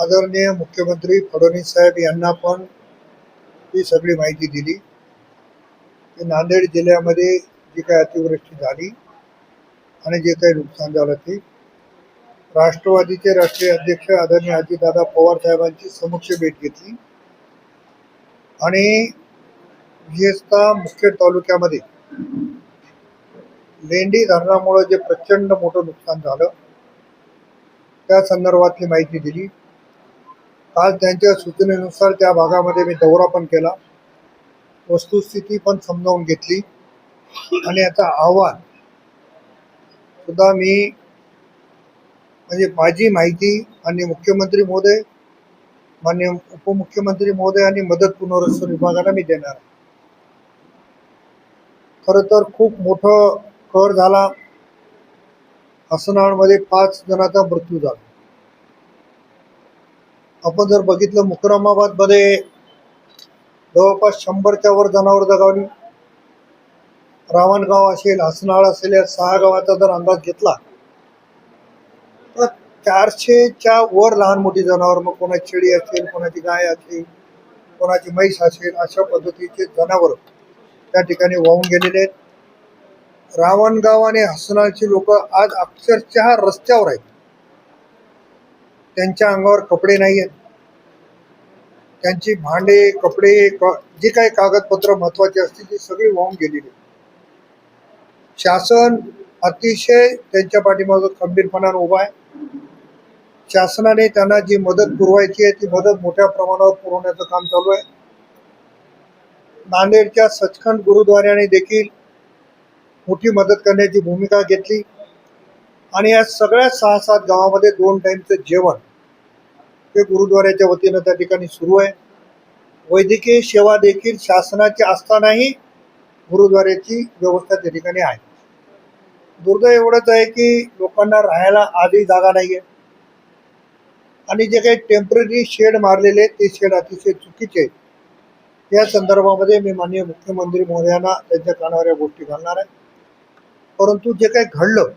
आदरणीय मुख्यमंत्री फडणवीस साहेब यांना पण ही सगळी माहिती दिली. की नांदेड जिल्ह्यामध्ये जी काही अतिवृष्टी झाली आणि जे काही नुकसान झालं ते राष्ट्रवादीचे राष्ट्रीय अध्यक्ष आदरणीय अजितदादा पवार साहेबांची समक्ष भेट घेतली. आणि विशेषतः मुखेड तालुक्यामध्ये लेंडी धरणामुळे जे प्रचंड मोठं नुकसान झालं त्या संदर्भातली माहिती दिली. काल त्यांच्या सूचनेनुसार त्या भागामध्ये मी दौरा पण केला. वस्तुस्थिती पण समजावून घेतली. आणि याचा आव्हान सुद्धा मी म्हणजे माझी माहिती आणि मुख्यमंत्री महोदय मान्य उपमुख्यमंत्री महोदय आणि मदत पुनर्वसन विभागाला मी देणार खरं तर खूप मोठं कर झाला. हसनाळमध्ये पाच जणांचा मृत्यू झाला. आपण जर बघितलं मुकरमाबादमध्ये जवळपास शंभरच्या वर जनावर जगावली. रावणगाव असेल हसनाळ असेल या सहा गावाचा जर अंदाज घेतला तर चारशेच्या वर लहान मोठी जनावर मग कोणाची शेळी असेल कोणाची गाय असेल कोणाची म्हैस असेल अशा पद्धतीचे जनावर त्या ठिकाणी वाहून गेलेले आहेत. रावणगाव आणि हसनाळची लोक आज अक्षरशः रस्त्यावर आहेत. त्यांच्या अंगावर कपडे नाही आहेत त्यांची भांडे कपडे जे जी काही कागदपत्र महत्वाची असतील ती सगळी वाहून गेलेली शासन अतिशय त्यांच्या पाठीमागं खंबीरपणानं उभा आहे. शासनाने त्यांना जी मदत पुरवायची आहे ती मदत मोठ्या प्रमाणावर पुरवण्याचं काम चालू आहे. नांदेडच्या सचखंड गुरुद्वाराने देखील मोठी मदत करण्याची भूमिका घेतली. आणि या सगळ्या सहा सात गावामध्ये दोन टाईमचं जेवण हे गुरुद्वाऱ्याच्या वतीनं त्या ठिकाणी सुरू आहे. वैद्यकीय सेवा देखील शासनाची असतानाही गुरुद्वाऱ्याची व्यवस्था त्या ठिकाणी आहे. दुर्दैव एवढंच आहे की लोकांना राहायला आधी जागा नाही आहे आणि जे काही टेंपररी शेड मारलेले ते शेड अतिशय चुकीचे या संदर्भामध्ये मी माननीय मुख्यमंत्री महोदयांना त्यांच्या कानावर या गोष्टी घालणार आहे. परंतु जे काही घडलं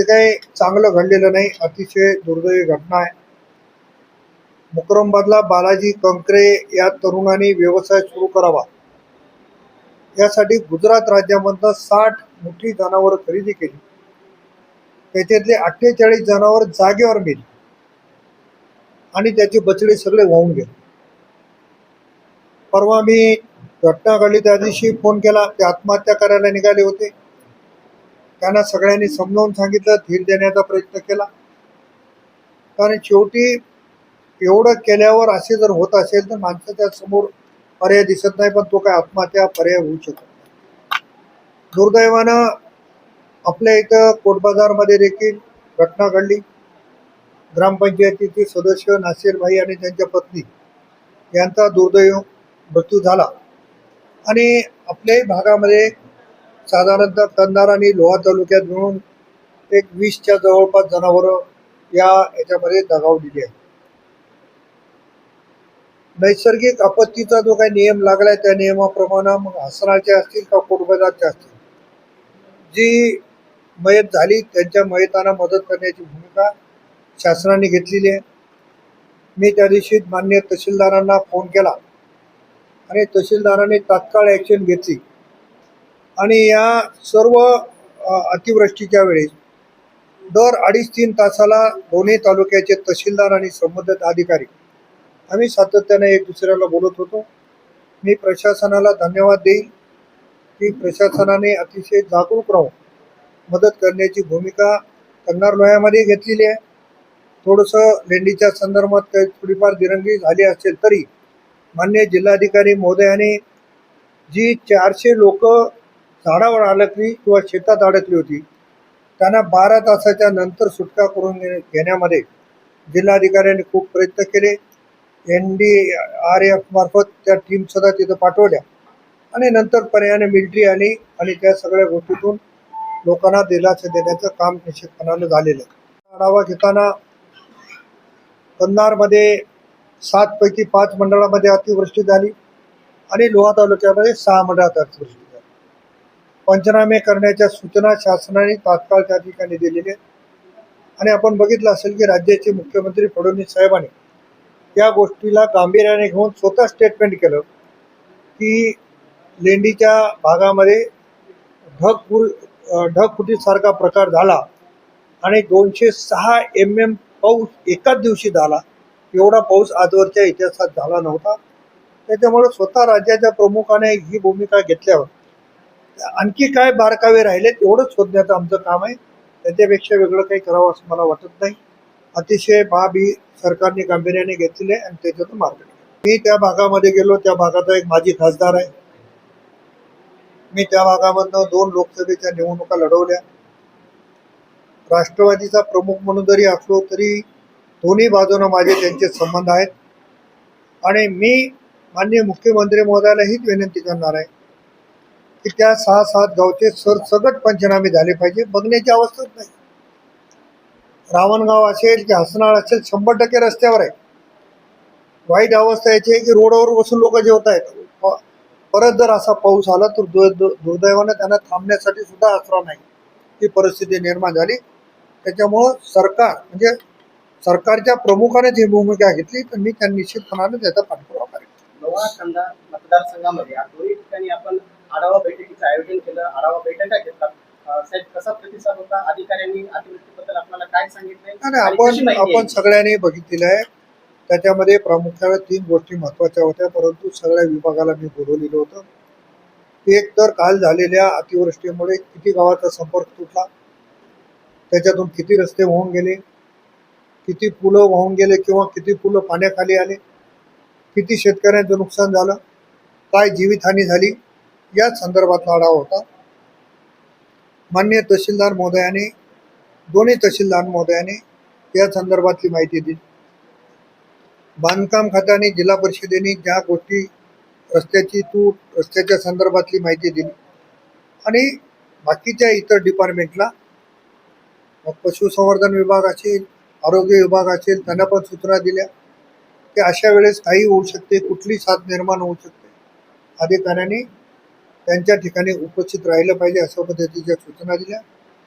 ते काही चांगलं घडलेलं नाही. अतिशय दुर्दैवी घटना आहे. मुकरमबादला बालाजी कंकरे या तरुणाने व्यवसाय सुरू करावा. यासाठी गुजरात राज्यामधनं साठ मोठी जनावरं खरेदी केली. त्याच्यातले अठ्ठेचाळीस जनावर जागेवर गेली आणि त्याचे बचडे सगळे वाहून गेले. परवा मी घटना घडली त्या दिवशी फोन केला. ते आत्महत्या करायला निघाले होते. त्यांना सगळ्यांनी समजावून सांगितलं धीर देण्याचा प्रयत्न केला. कारण शेवटी एवढं केल्यावर असे जर होत असेल तर माणसाच्या समोर पर्याय दिसत नाही पण तो काय आत्महत्या पर्याय होऊ शकत दुर्दैवानं आपल्या इथं कोटबाजारमध्ये देखील घटना घडली. ग्रामपंचायतीचे सदस्य नासिर भाई आणि त्यांच्या पत्नी यांचा दुर्दैव मृत्यू झाला. आणि आपल्याही भागामध्ये साधारणतः कंधार आणि लोहा तालुक्यात मिळून एक वीसच्या जवळपास जनावरं या याच्यामध्ये दगावलेली आहेत. नैसर्गिक आपत्तीचा जो काही नियम लागलाय त्या नियमाप्रमाणे मग हसनाचे असतील का कुटुंबाचे असतील? जी मयत झाली त्यांच्या मयतांना मदत करण्याची भूमिका शासनाने घेतलेली आहे. मी त्या दिवशी मान्य तहसीलदारांना फोन केला आणि तहसीलदारांनी तात्काळ ॲक्शन घेतली. आणि या सर्व अतिवृष्टीच्या वेळेस दर अडीच तीन तासाला दोन्ही तालुक्याचे तहसीलदार आणि संबंधित अधिकारी आम्ही सातत्याने एक दुसऱ्याला बोलत होतो. मी प्रशासनाला धन्यवाद देईल की प्रशासनाने अतिशय जागरूक राहून मदत करण्याची भूमिका कंगार लोह्यामध्ये घेतलेली आहे. थोडंसं लेंडीच्या संदर्भात काही थोडीफार दिरंगी झाली असेल तरी मान्य जिल्हाधिकारी महोदयाने जी चारशे लोक झाडावर अडकली किंवा शेतात अडकली होती त्यांना बारा तासाच्या नंतर सुटका करून घे- घेण्यामध्ये जिल्हाधिकाऱ्यांनी खूप प्रयत्न केले. एन डी आर एफ मार्फत त्या टीम सुद्धा तिथं पाठवल्या. आणि नंतर पर्यायाने मिलिटरी आली आणि त्या सगळ्या गोष्टीतून लोकांना दिलासा देण्याचं काम निश्चितपणानं झालेलं आहे. आढावा घेताना कंधारमध्ये सातपैकी पाच मंडळामध्ये अतिवृष्टी झाली आणि लोहा तालुक्यामध्ये सहा मंडळात अतिवृष्टी. पंचनामे करण्याच्या सूचना शासनाने तात्काळ त्या ठिकाणी दिलेल्या आहेत. आणि आपण बघितलं असेल की राज्याचे मुख्यमंत्री फडणवीस साहेबांनी या गोष्टीला गांभीर्याने घेऊन स्वतः स्टेटमेंट केलं की लेंडीच्या भागामध्ये ढगफुर अ, ढगफुटीसारखा प्रकार झाला आणि दोनशे सहा एम एम पाऊस एकाच दिवशी झाला. एवढा पाऊस आजवरच्या इतिहासात झाला नव्हता. त्याच्यामुळे स्वतः राज्याच्या प्रमुखाने ही भूमिका घेतल्यावर आणखी काय बारकावे राहिले तेवढंच शोधण्याचं आमचं काम आहे. त्याच्यापेक्षा वेगळं काही करावं असं मला वाटत नाही. अतिशय बाब ही सरकारने गांभीर्याने घेतलेली आहे आणि त्याच्यातून मार्ग मी त्या भागामध्ये गेलो त्या भागाचा एक माजी खासदार आहे. मी त्या भागामधनं दोन लोकसभेच्या निवडणुका लढवल्या. राष्ट्रवादीचा प्रमुख म्हणून जरी असलो तरी दोन्ही बाजूनं माझे त्यांचे संबंध आहेत. आणि मी माननीय मुख्यमंत्री महोदयाला हीच विनंती करणार आहे. की त्या सहा सात गावचे सरसगट पंचनामे झाले पाहिजे बघण्याची अवस्थाच नाही. रावणगाव असेल की हसनाळ असेल शंभर टक्के रस्त्यावर आहे. वाईट अवस्था याची आहे की रोडवर बसून लोक जेवत आहेत परत जर असा पाऊस आला तर दु- दुर्दैवानं त्यांना थांबण्यासाठी सुद्धा आसरा नाही. ही परिस्थिती निर्माण झाली. त्याच्यामुळं सरकार म्हणजे सरकारच्या प्रमुखानेच ही भूमिका घेतली तर मी त्या निश्चितपणाने त्याचा पाठपुरावा करेन. मतदारसंघामध्ये दोन्ही ठिकाणी आपण आढावा बैठकीचं आयोजन केलं आढावा बैठका घेतला अं, साहेब कसा प्रतिसाद होता? अधिकाऱ्यांनी अतिवृष्टीबद्दल आपल्याला काय सांगितलंय? नाही नाही, आणि कशी आपण माहिती आपण आहे? सगळ्यांनी बघितलेलं आहे. त्याच्यामध्ये प्रामुख्याने तीन गोष्टी महत्त्वाच्या होत्या. परंतु सगळ्या विभागाला मी बोलवलेलं होतं एक तर काल झालेल्या अतिवृष्टीमुळे किती गावाचा संपर्क तुटला? त्याच्यातून किती रस्ते वाहून गेले? किती पुलं वाहून गेले किंवा किती पुलं पाण्याखाली आले? किती शेतकऱ्यांचं नुकसान झालं? काय जीवितहानी झाली? याच संदर्भातला आढावा होता. मान्य तहसीलदार महोदयाने दोन्ही तहसीलदार महोदयाने या संदर्भातली माहिती दिली. बांधकाम खात्याने जिल्हा परिषदेने ज्या गोष्टी रस्त्याची तूट रस्त्याच्या संदर्भातली माहिती दिली. आणि बाकीच्या इतर डिपार्टमेंटला मग पशुसंवर्धन विभाग असेल आरोग्य विभाग असेल त्यांना पण सूचना दिल्या. की अशा वेळेस काही होऊ शकते कुठली साथ निर्माण होऊ शकते अधिकाऱ्यांनी त्यांच्या ठिकाणी उपस्थित राहिलं पाहिजे अशा पद्धतीच्या सूचना दिल्या.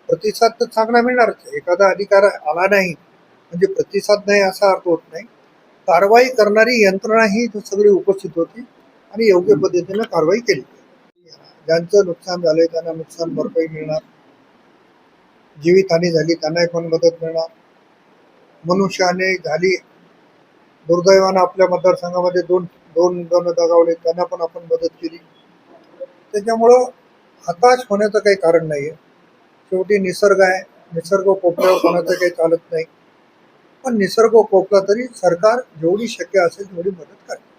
प्रतिसाद तर चांगला मिळणारच. एखादा अधिकार आला नाही म्हणजे प्रतिसाद नाही असा अर्थ होत नाही. कारवाई करणारी यंत्रणा ही सगळी उपस्थित होती आणि योग्य पद्धतीनं कारवाई केली. ज्यांचं नुकसान झालंय त्यांना नुकसान भरपाई मिळणार. जीवितहानी झाली त्यांनाही पण मदत मिळणार. मनुष्याने झाली दुर्दैवानं आपल्या मतदारसंघामध्ये दोन दोन जण दगावले त्यांना पण आपण मदत केली. त्याच्यामुळं हताश होण्याचं काही कारण नाही आहे शेवटी निसर्ग आहे. निसर्ग कोपऱ्यावर कोणाचं काही चालत नाही. पण निसर्ग कोपला तरी सरकार जेवढी शक्य असेल तेवढी मदत करते